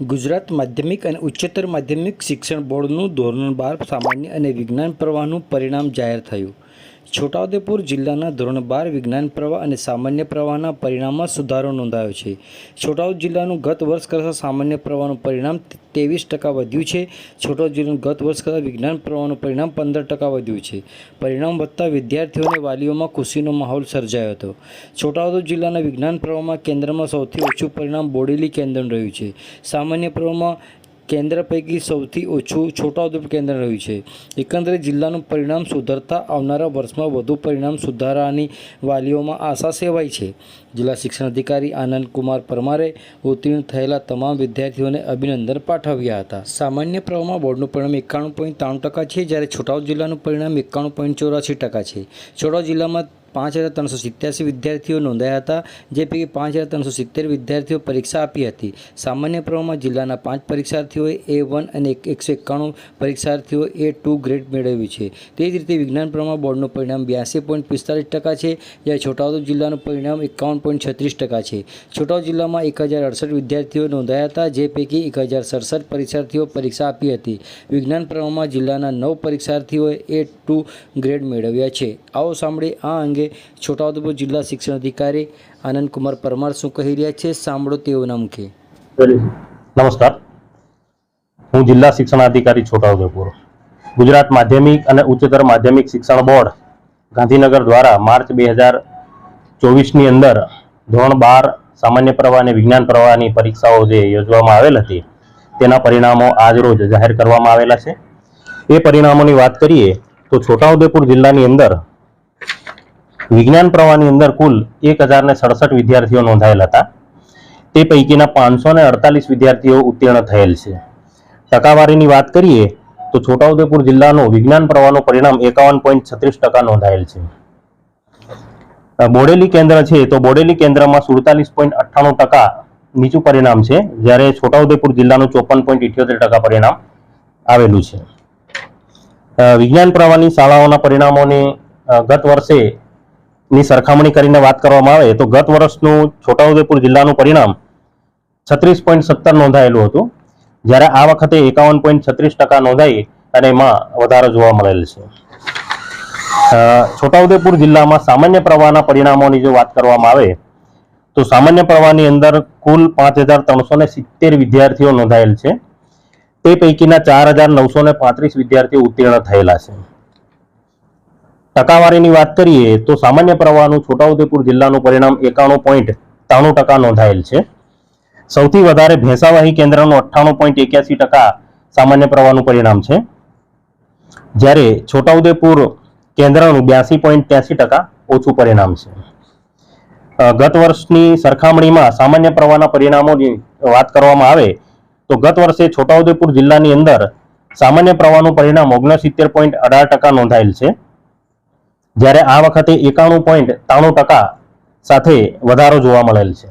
ગુજરાત માધ્યમિક અને ઉચ્ચતર માધ્યમિક શિક્ષણ બોર્ડનું ધોરણ બાર સામાન્ય અને વિજ્ઞાન પ્રવાહનું પરિણામ જાહેર થયું. છોટાઉદેપુર જિલ્લાના ધોરણ બાર વિજ્ઞાન પ્રવાહ અને સામાન્ય પ્રવાહના પરિણામમાં સુધારો નોંધાયો છે. છોટાઉદ જિલ્લાનું ગત વર્ષ કરતાં સામાન્ય પ્રવાહનું પરિણામ ત્રેવીસ ટકા વધ્યું છે. છોટાઉદ જિલ્લાનું ગત વર્ષ કરતાં વિજ્ઞાન પ્રવાહનું પરિણામ પંદર ટકા વધ્યું છે. પરિણામ વધતા વિદ્યાર્થીઓ અને વાલીઓમાં ખુશીનો માહોલ સર્જાયો હતો. છોટાઉદેપુર જિલ્લાના વિજ્ઞાન પ્રવાહમાં કેન્દ્રમાં સૌથી ઓછું પરિણામ બોડેલી કેન્દ્રનું રહ્યું છે. સામાન્ય પ્રવાહમાં કેન્દ્ર પૈકી સૌથી ઓછું છોટાઉદેપુર કેન્દ્ર રહ્યું છે. એકંદરે જિલ્લાનું પરિણામ સુધરતા આવનારા વર્ષમાં વધુ પરિણામ સુધારાની વાલીઓમાં આશા સેવાય છે. જિલ્લા શિક્ષણ અધિકારી આનંદ કુમાર પરમારે ઉત્તીર્ણ થયેલા તમામ વિદ્યાર્થીઓને અભિનંદન પાઠવ્યા હતા. સામાન્ય પ્રવાહમાં બોર્ડનું પરિણામ એકાણું પોઈન્ટ ત્રાણું ટકા છે, જ્યારે છોટાઉદ જિલ્લાનું પરિણામ એકાણું પોઈન્ટ ચોરાસી ટકા છે. છોટાઉદ જિલ્લામાં પાંચ હજાર ત્રણસો સિત્યાસી વિદ્યાર્થીઓ નોંધાયા હતા, જે પૈકી પાંચ હજાર ત્રણસો સિત્તેર વિદ્યાર્થીઓ પરીક્ષા આપી હતી. સામાન્ય પ્રવાહમાં જિલ્લાના પાંચ પરીક્ષાર્થીઓએ એ વન અને એક- એકસો એકાણું પરીક્ષાર્થીઓ એ ટુ ગ્રેડ મેળવ્યું છે. તે જ રીતે વિજ્ઞાન પ્રવાહમાં બોર્ડનું પરિણામ બ્યાસી પોઈન્ટ પિસ્તાલીસ ટકા છે, જ્યારે છોટાઉદ જિલ્લાનું પરિણામ એકાવન પોઈન્ટ છત્રીસ ટકા છે. છોટાઉદ જિલ્લામાં એક હજાર અડસઠ વિદ્યાર્થીઓ નોંધાયા હતા, જે પૈકી એક હજાર સડસઠ પરીક્ષાર્થીઓ પરીક્ષા આપી હતી. વિજ્ઞાન પ્રવાહમાં જિલ્લાના નવ પરીક્ષાર્થીઓએ એ ટુ ગ્રેડ મેળવ્યા છે. આવો સાંભળી આ અંગે છોટાઉદેપુર જિલ્લા શિક્ષણ અધિકારી આનંદ કુમાર પરમાર શું કહી રહ્યા છે? સાંભળો તેઓના મુખે નમસ્કાર. હું જિલ્લા શિક્ષણાધિકારી છોટાઉદેપુર. ગુજરાત માધ્યમિક અને ઉચ્ચતર માધ્યમિક શિક્ષણ બોર્ડ ગાંધીનગર દ્વારા માર્ચ બે ચોવીસની અંદર ધોરણ બાર સામાન્ય પ્રવાહ અને વિજ્ઞાન પ્રવાહની પરીક્ષાઓ જે યોજવામાં આવેલ હતી, તેના પરિણામો આજરોજ જાહેર કરવામાં આવેલા છે. એ પરિણામોની વાત કરીએ તો છોટાઉદેપુર જિલ્લાની અંદર વિજ્ઞાન પ્રવાહની અંદર કુલ એક વિદ્યાર્થીઓ નોંધાયેલ હતા. તે પૈકીના પાંચસો વિદ્યાર્થીઓ ઉત્તીર્ણ થયેલ છે. ટકાવારીની વાત કરીએ તો છોટાઉદેપુર જિલ્લાનો વિજ્ઞાન પ્રવાહનું પરિણામ એકાવન નોંધાયેલ છે. બોડેલી કેન્દ્ર છે તો બોડેલી કેન્દ્રમાં સુડતાલીસ પોઈન્ટ અઠ્ઠાણું ટકા નીચું પરિણામ છે, જ્યારે છોટાઉદેપુર જિલ્લાનું ચોપન પોઈન્ટ ઇઠ્યોતેર ટકા પરિણામ આવેલું છે. વિજ્ઞાન પ્રવાહની શાળાઓના પરિણામોને ગત વર્ષે ની સરખામણી કરીને વાત કરવામાં આવે, તો ગત વર્ષનું છોટાઉદેપુર જિલ્લાનું પરિણામ છત્રીસ પોઈન્ટ સત્તર નોંધાયેલું હતું. જ્યારે આ વખતે એકાવન પોઈન્ટ છત્રીસ ટકા નોંધાઈ અને એમાં વધારો જોવા મળેલ છે. છોટાઉદેપુર જિલ્લામાં સામાન્ય પ્રવાહના પરિણામોની જો વાત કરવામાં આવે, તો સામાન્ય પ્રવાહની અંદર કુલ પાંચ હજાર ત્રણસો ને સિત્તેર વિદ્યાર્થીઓ નોંધાયેલ છે. તે પૈકીના ચાર હજાર નવસો ને પાંત્રીસ વિદ્યાર્થીઓ ઉત્તીર્ણ થયેલા છે. ટકાવારીની વાત કરીએ તો સામાન્ય પ્રવાહનું છોટાઉદેપુર જિલ્લાનું પરિણામ એકાણું પોઈન્ટ ત્રાણું ટકા નોંધાયેલ છે. સૌથી વધારે ભેંસાવાહી કેન્દ્રનું અઠ્ઠાણું પોઈન્ટ એક્યાસી ટકા સામાન્ય પ્રવાહનું પરિણામ છે. જ્યારે છોટાઉદેપુર કેન્દ્રનું બ્યાસી પોઈન્ટ ત્યાસી ટકા ઓછું પરિણામ છે. ગત વર્ષની સરખામણીમાં સામાન્ય પ્રવાહના પરિણામોની વાત કરવામાં આવે તો ગત વર્ષે છોટાઉદેપુર જિલ્લાની અંદર સામાન્ય પ્રવાહનું પરિણામ ઓગણસિત્તેર પોઈન્ટ અઢાર ટકા નોંધાયેલ છે. જ્યારે આ વખતે એકાણું પોઈન્ટ ત્રાણું ટકા સાથે વધારો જોવા મળેલ છે.